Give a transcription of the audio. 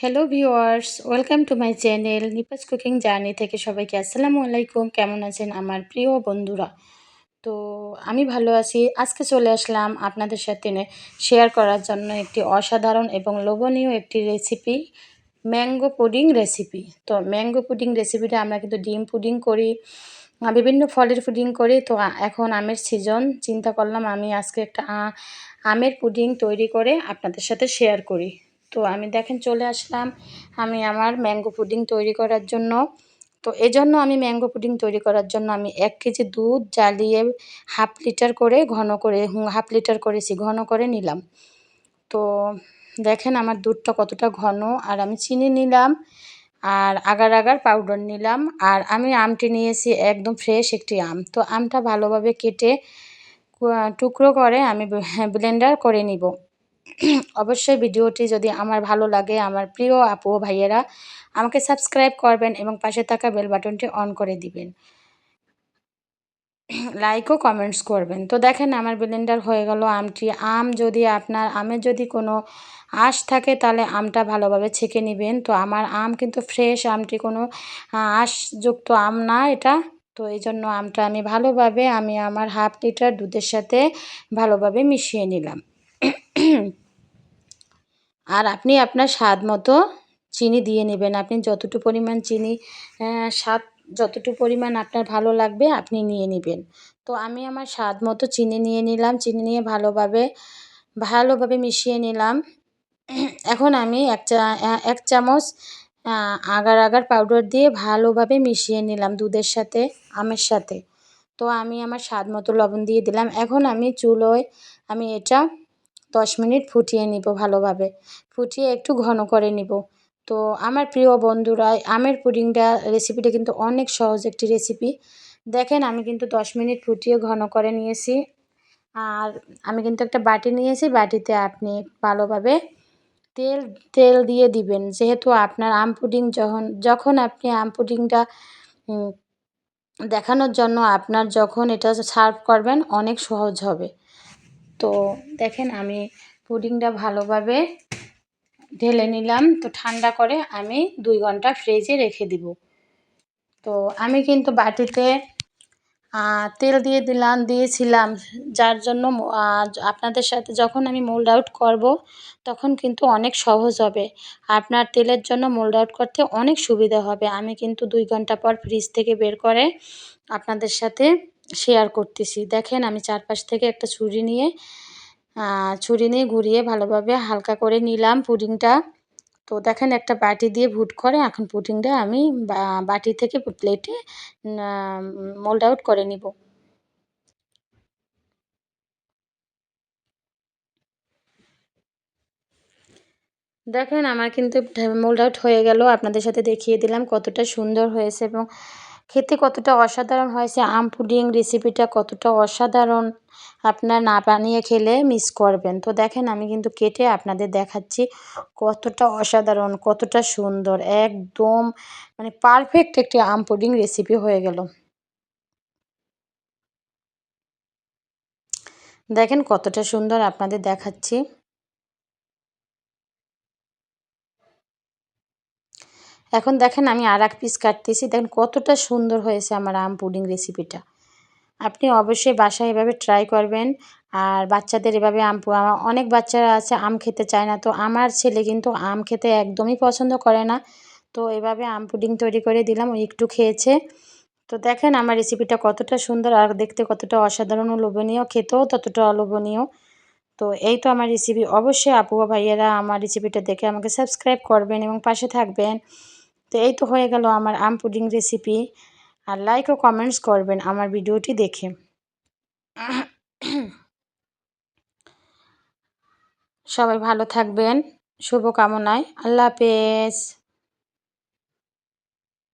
Hello viewers welcome to my channel Nipa's cooking journey থেকে সবাইকে আসসালামু আলাইকুম। কেমন আছেন আমার প্রিয় বন্ধুরা? তো আমি ভালো আছি। আজকে চলে আসলাম আপনাদের সাথে শেয়ার করার জন্য একটি অসাধারণ এবং লোভনীয় একটি রেসিপি ম্যাঙ্গো পুডিং রেসিপি তো ম্যাঙ্গো পুডিং রেসিপিটা আমরা কিন্তু ডিম পুডিং করি বিভিন্ন ফলের পুডিং করি। তো এখন আমের সিজন চিন্তা করলাম আমি আজকে একটা আমের পুডিং তৈরি করে আপনাদের সাথে শেয়ার করি। তো আমি দেখেন চলে আসলাম, আমি আমার ম্যাঙ্গো পুডিং তৈরি করার জন্য। তো এজন্য আমি ম্যাঙ্গো পুডিং তৈরি করার জন্য আমি এক কেজি দুধ জ্বালিয়ে হাফ লিটার করে ঘন করে হাফ লিটার করেছি, ঘন করে নিলাম। তো দেখেন আমার দুধটা কতটা ঘন, আর আমি চিনি নিলাম, আর আগার আগার পাউডার নিলাম, আর আমি আমটি নিয়েছি একদম ফ্রেশ একটি আম। তো আমটা ভালোভাবে কেটে টুকরো করে আমি ব্লেন্ডার করে নিব। অবশ্যই ভিডিওটি যদি আমার ভালো লাগে, আমার প্রিয় আপু ভাইয়েরা, আমাকে সাবস্ক্রাইব করবেন এবং পাশে থাকা বেল বাটনটি অন করে দিবেন। লাইক ও কমেন্টস করবেন। তো দেখেন আমার ব্লেন্ডার হয়ে গেল আমটি। আম যদি আপনার, আমের যদি কোনো আঁশ থাকে তাহলে আমটা ভালোভাবে ছেঁকে নেবেন। তো আমার আম কিন্তু ফ্রেশ আমটি কোনো আঁশযুক্ত আম না এটা। তো এই জন্য আমটা আমি ভালোভাবে, আমি আমার হাফ লিটার দুধের সাথে ভালোভাবে মিশিয়ে নিলাম। আর আপনি আপনার স্বাদ মতো চিনি দিয়ে নেবেন। আপনি যতটুকু পরিমাণ চিনি স্বাদ যতটুকু পরিমাণ আপনার ভালো লাগবে, আপনি নিয়ে নেবেন। তো আমি আমার স্বাদ মতো চিনি নিয়ে নিলাম। চিনি নিয়ে ভালোভাবে ভালোভাবে মিশিয়ে নিলাম। এখন আমি এক চা, এক চামচ আগার আগার পাউডার দিয়ে ভালোভাবে মিশিয়ে নিলাম দুধের সাথে, আমের সাথে। তো আমি আমার স্বাদ মতো লবণ দিয়ে দিলাম। এখন আমি চুলোয়, আমি এটা দশ মিনিট ফুটিয়ে নিব ভালোভাবে। ফুটিয়ে একটু ঘন করে নিব। তো আমার প্রিয় বন্ধুরা, আমের পুডিংটা রেসিপিটা কিন্তু অনেক সহজ একটি রেসিপি দেখেন, আমি কিন্তু দশ মিনিট ফুটিয়ে ঘন করে নিয়েছি। আর আমি কিন্তু একটা বাটি নিয়েছি, বাটিতে আপনি ভালোভাবে তেল তেল দিয়ে দিবেন। যেহেতু আপনার আম পুডিং যখন যখন আপনি আম পুডিংটা দেখানোর জন্য আপনার যখন এটা সার্ভ করবেন, অনেক সহজ হবে। তো দেখেন আমি পুডিংটা ভালোভাবে ঢেলে নিলাম। তো ঠান্ডা করে আমি দুই ঘণ্টা ফ্রিজে রেখে দিব। তো আমি কিন্তু বাটিতে তেল দিয়ে দিলাম, দিয়েছিলাম। যার জন্য আপনাদের সাথে যখন আমি মোল্ড আউট করব, তখন কিন্তু অনেক সহজ হবে। আপনার তেলের জন্য মোল্ড আউট করতে অনেক সুবিধা হবে। আমি কিন্তু দুই ঘণ্টা পর ফ্রিজ থেকে বের করে আপনাদের সাথে শেয়ার করতেছি। দেখেন, আমি চারপাশ থেকে একটা ছুরি নিয়ে ছুরি নিয়ে ঘুরিয়ে ভালোভাবে হালকা করে নিলাম পুডিংটা। তো দেখেন, একটা বাটি দিয়ে ভুট করে, এখন পুডিংটা আমি বাটি থেকে প্লেটে মোল্ড আউট করে নিব। দেখেন, আমার কিন্তু মোল্ড আউট হয়ে গেল। আপনাদের সাথে দেখিয়ে দিলাম কতটা সুন্দর হয়েছে এবং খেতে কতটা অসাধারণ হয়েছে, আম পুডিং রেসিপিটা কতটা অসাধারণ। আপনার না বানিয়ে খেলে মিস করবেন। তো দেখেন, আমি কিন্তু কেটে আপনাদের দেখাচ্ছি কতটা অসাধারণ, কতটা সুন্দর, একদম মানে পারফেক্ট একটি আম পুডিং রেসিপি হয়ে গেল। দেখেন কতটা সুন্দর আপনাদের দেখাচ্ছি। এখন দেখেন আমি আর এক পিস কাটতেছি। দেখেন কতটা সুন্দর হয়েছে আমার আম পুডিং রেসিপিটা আপনি অবশ্যই বাসায় এভাবে ট্রাই করবেন। আর বাচ্চাদের এভাবে আম অনেক বাচ্চারা আছে আম খেতে চায় না। তো আমার ছেলে কিন্তু আম খেতে একদমই পছন্দ করে না। তো এভাবে আম পুডিং তৈরি করে দিলাম ওই একটু খেয়েছে। তো দেখেন আমার রেসিপিটা কতটা সুন্দর আর দেখতে কতটা অসাধারণ লোভনীয়। খেতেও ততটা অলোভনীয়। তো এই তো আমার রেসিপি অবশ্যই আপু ভাইয়েরা আমার রেসিপিটা দেখে আমাকে সাবস্ক্রাইব করবেন এবং পাশে থাকবেন। তো এই তো হয়ে গেল আমার আম পুডিং রেসিপি আর লাইক ও কমেন্টস করবেন আমার ভিডিওটি দেখে। সবাই ভালো থাকবেন, শুভকামনায়। আল্লাহ হাফেজ।